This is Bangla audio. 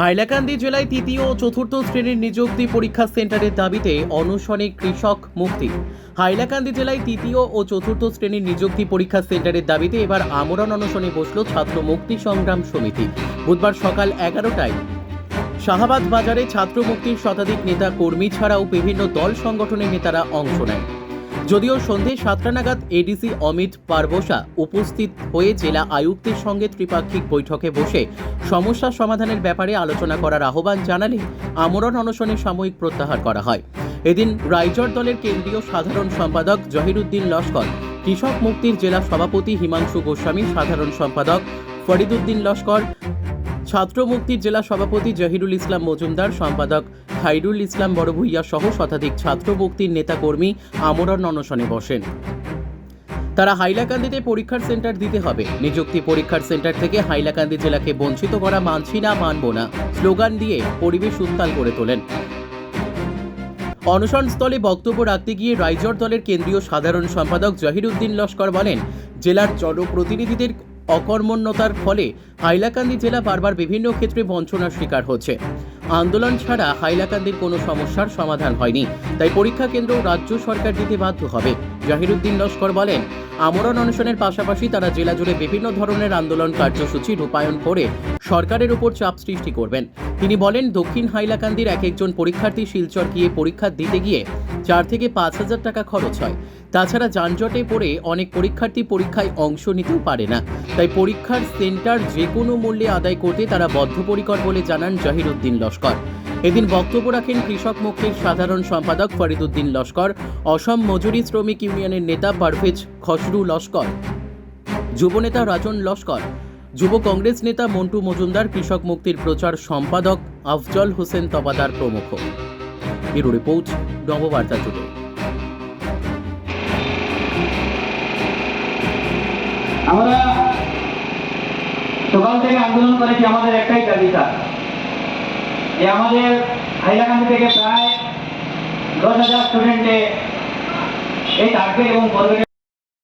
হাইলাকান্দি জেলায় তৃতীয় ও চতুর্থ শ্রেণির নিযুক্তি পরীক্ষা সেন্টারের দাবিতে অনশনে কৃষক মুক্তি। হাইলাকান্দি জেলায় তৃতীয় ও চতুর্থ শ্রেণির নিযুক্তি পরীক্ষা সেন্টারের দাবিতে এবার আমরণ অনশনে বসল ছাত্র মুক্তি সংগ্রাম সমিতি। বুধবার সকাল এগারোটায় শাহাবাদ বাজারে ছাত্র মুক্তির শতাধিক নেতা কর্মী ছাড়াও বিভিন্ন দল সংগঠনের নেতারা অংশ নেয় যদিও সন্ধে সাতটা নাগাদ এডিসি অমিত পারবসা উপস্থিত হয়ে জেলা আয়ুক্তের সঙ্গে ত্রিপাক্ষিক বৈঠকে বসে সমস্যা সমাধানের ব্যাপারে আলোচনা করার আহ্বান জানালে আমরণ অনশনে সাময়িক প্রত্যাহার করা হয়। এদিন রাইজর দলের কেন্দ্রীয় সাধারণ সম্পাদক জহিরুদ্দিন লস্কর, কৃষক মুক্তির জেলা সভাপতি হিমাংশু গোস্বামী, সাধারণ সম্পাদক ফরিদুদ্দিন লস্কর ছাত্র মুক্তির জেলা সভাপতি জহিরুল ইসলাম মজুমদার, সম্পাদক খাইরুল ইসলাম বড়ভূইয়া সহ শতাধিক ছাত্র মুক্তির নেতাকর্মী আমরণ অনশনে বসেন। তারা হাইলাকান্দিতে পরীক্ষার সেন্টার দিতে হবে। নিযুক্তি পরীক্ষার সেন্টার থেকে হাইলাকান্দি জেলাকে বঞ্চিত করা মানছি না, মানব না, স্লোগান দিয়ে পরিবেশ উত্তাল করে তোলেন। অনশনস্থলে বক্তব্য রাখতে গিয়ে রাইজর দলের কেন্দ্রীয় সাধারণ সম্পাদক জহিরুদ্দিন লস্কর বলেন, জেলার জনপ্রতিনিধিদের অকর্মণ্যতার ফলে হাইলাকান্দি জেলা বারবার বিভিন্ন ক্ষেত্রে বঞ্চনার শিকার হচ্ছে। আন্দোলন ছাড়া হাইলাকান্দির কোনো সমস্যার সমাধান হয়নি। তাই পরীক্ষা কেন্দ্র রাজ্য সরকার দিতে বাধ্য হবে। জাহিরুদ্দিন লস্কর বলেন, আমরণ অনশনের পাশাপাশি তারা জেলা জুড়ে বিভিন্ন ধরনের আন্দোলন কার্যসূচি রূপায়ণ করে সরকারের উপর চাপ সৃষ্টি করবেন। তিনি বলেন, দক্ষিণ হাইলাকান্দির এক একজন পরীক্ষার্থী শিলচর গিয়ে পরীক্ষা দিতে গিয়ে চার থেকে পাঁচ হাজার টাকা খরচ হয়। তাছাড়া যানজটে পড়ে অনেক পরীক্ষার্থী পরীক্ষায় অংশ নিতেও পারে না। তাই পরীক্ষার সেন্টার যে কোনো মূল্যে আদায় করতে তারা বদ্ধপরিকর বলে জানান জাহিরুদ্দিন লস্কর। এদিন বক্তব্য রাখেন কৃষক মুক্তির সাধারণ সম্পাদক ফরিদুদ্দিন লস্কর, অসম মজুরি শ্রমিক ইউনিয়নের নেতা পারভেজ খসরু লস্কর, যুবনেতা রাজন লস্কর যুব কংগ্রেস নেতা মন্টু মজুমদার, কৃষক মুক্তির প্রচার সম্পাদক আফজল হোসেন তবাদার প্রমুখ। ব্যুরো রিপোর্ট, নববার্তা আমরা সকাল থেকে আন্দোলন করেছি, আমাদের একটাই যে আমাদের হাইলাকান্দি থেকে প্রায় দশ হাজার স্টুডেন্টে এই টার্গেট এবং